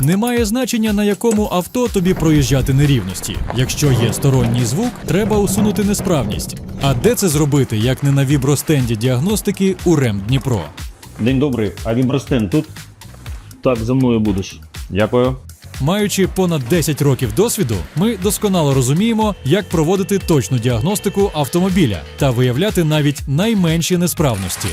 Немає значення, на якому авто тобі проїжджати нерівності. Якщо є сторонній звук, треба усунути несправність. А де це зробити, як не на вібростенді діагностики у РЕМ Дніпро? День добрий, а вібростен тут? Так, за мною будеш. Дякую. Маючи понад 10 років досвіду, ми досконало розуміємо, як проводити точну діагностику автомобіля та виявляти навіть найменші несправності.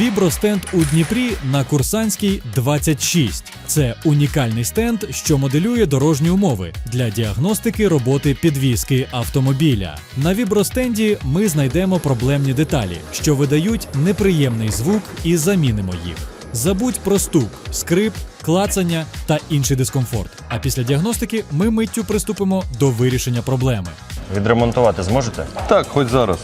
Вібростенд у Дніпрі на Курсанській 26. Це унікальний стенд, що моделює дорожні умови для діагностики роботи підвіски автомобіля. На вібростенді ми знайдемо проблемні деталі, що видають неприємний звук, і замінимо їх. Забудь про стук, скрип, клацання та інший дискомфорт. А після діагностики ми миттю приступимо до вирішення проблеми. Відремонтувати зможете? Так, хоч зараз.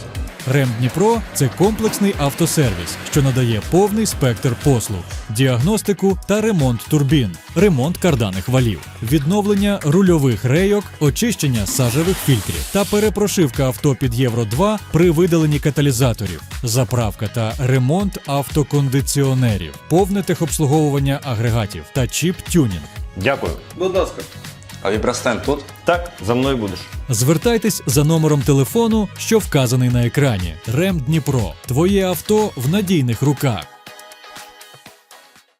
Рем Дніпро це комплексний автосервіс, що надає повний спектр послуг, діагностику та ремонт турбін, ремонт карданих валів, відновлення рульових рейок, очищення сажевих фільтрів та перепрошивка авто під Євро 2 при видаленні каталізаторів, заправка та ремонт автокондиціонерів, повне техобслуговування агрегатів та чіп-тюнінг. Дякую. Будь ласка. А вібрастен тут? Так, за мною будеш. Звертайтесь за номером телефону, що вказаний на екрані. Рем Дніпро. Твоє авто в надійних руках.